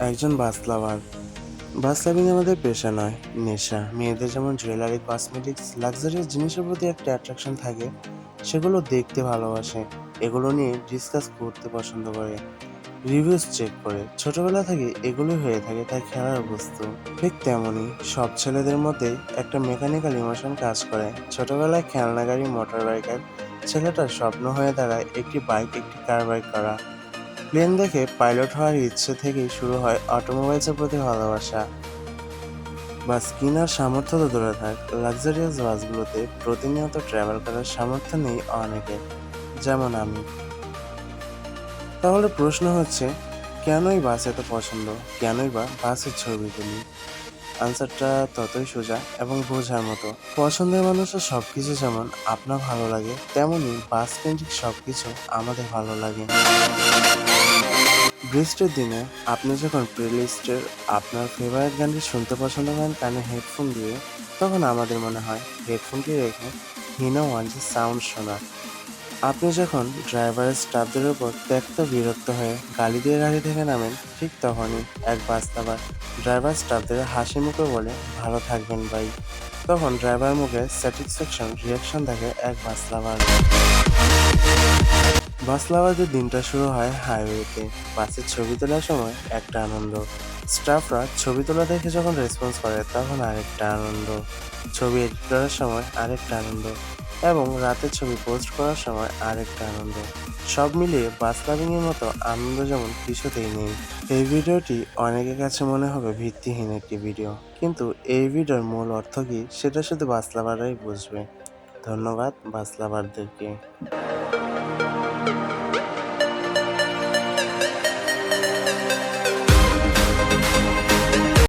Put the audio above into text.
একজন বাস লাভার বাস লাভিং আমাদের পেশা নয়, নেশা। মেয়েদের যেমন জুয়েলারি কসমেটিক্স লাক্সারিয়াস জিনিসের প্রতি একটা অ্যাট্রাকশন থাকে, সেগুলো দেখতে ভালোবাসে। এগুলো নিয়ে ডিসকাস করতে পছন্দ করে। রিভিউস চেক করে। ছোটবেলা থেকে এগুলোই হয়ে থাকে তার খেলার বস্তু। ঠিক তেমনই সব ছেলেদের মধ্যে একটা মেকানিক্যাল ইমোশন কাজ করে। ছোটবেলায় খেলনা গাড়ি মোটর বাইকের ছেলেটার স্বপ্ন হয়ে দাঁড়ায় একটি বাইক একটি কার বাইক করা। প্লেন দেখে পাইলট হওয়ার ইচ্ছে থেকেই শুরু হয় অটোমোবাইলসের প্রতি ভালোবাসা। বাস কেনার সামর্থ্য তো দূরে থাক, লাক্সারিয়াস বাসগুলোতে প্রতিনিয়ত ট্রাভেল করার সামর্থ্য নেই অনেকের যেমন আমি। তাহলে প্রশ্ন হচ্ছে, কেনই বাস এত পছন্দ? কেনই বা বাসের ছবি তুলি? আনসারটা ততই সোজা এবং বোঝার মতো। পছন্দের মানুষের সব কিছু যেমন আপনার ভালো লাগে তেমনই বাস কেন্দ্রিক সব কিছু আমাদের ভালো লাগে। বৃষ্টির দিনে আপনি যখন প্লেলিস্টের আপনার ফেভারিট গানটি শুনতে পছন্দ করেন কানে হেডফোন দিয়ে, তখন আমাদের মনে হয় হেডফোনটি রেখে হিনো ওয়ানজি সাউন্ড শোনা আপনি যখন ড্রাইভারের স্টাফদের উপর ত্যক্ত বিরক্ত হয়ে গালি দিয়ে গাড়ি থেকে নামেন, ঠিক তখনই এক বাস্তাবার ড্রাইভার স্টাফদের হাসি মুখে বলে, ভালো থাকবেন ভাই। তখন ড্রাইভার মুখে স্যাটিসফ্যাকশন রিয়াকশন দেখে এক বাসলাভার বাসলাভারদের দিনটা শুরু হয় হাইওয়েতে। বাসের ছবি তোলার সময় একটা আনন্দ। স্টাফরা ছবি তোলা দেখে যখন রেসপন্স করে, তখন আরেকটা আনন্দ। ছবি এডিট করার সময় আরেকটা আনন্দ এবং রাতের ছবি পোস্ট করার সময় আরেকটা আনন্দ। সব মিলিয়ে বাস লাভিং এর মতো আনন্দ যেমন কিছুতেই নেই। এই ভিডিওটি অনেকের কাছে মনে হবে ভিত্তিহীন একটি ভিডিও। কিন্তু এই ভিডিওর মূল অর্থ কী, সেটা শুধু বাস লাভাররাই বুঝবে। ধন্যবাদ বাস লাভারদেরকে।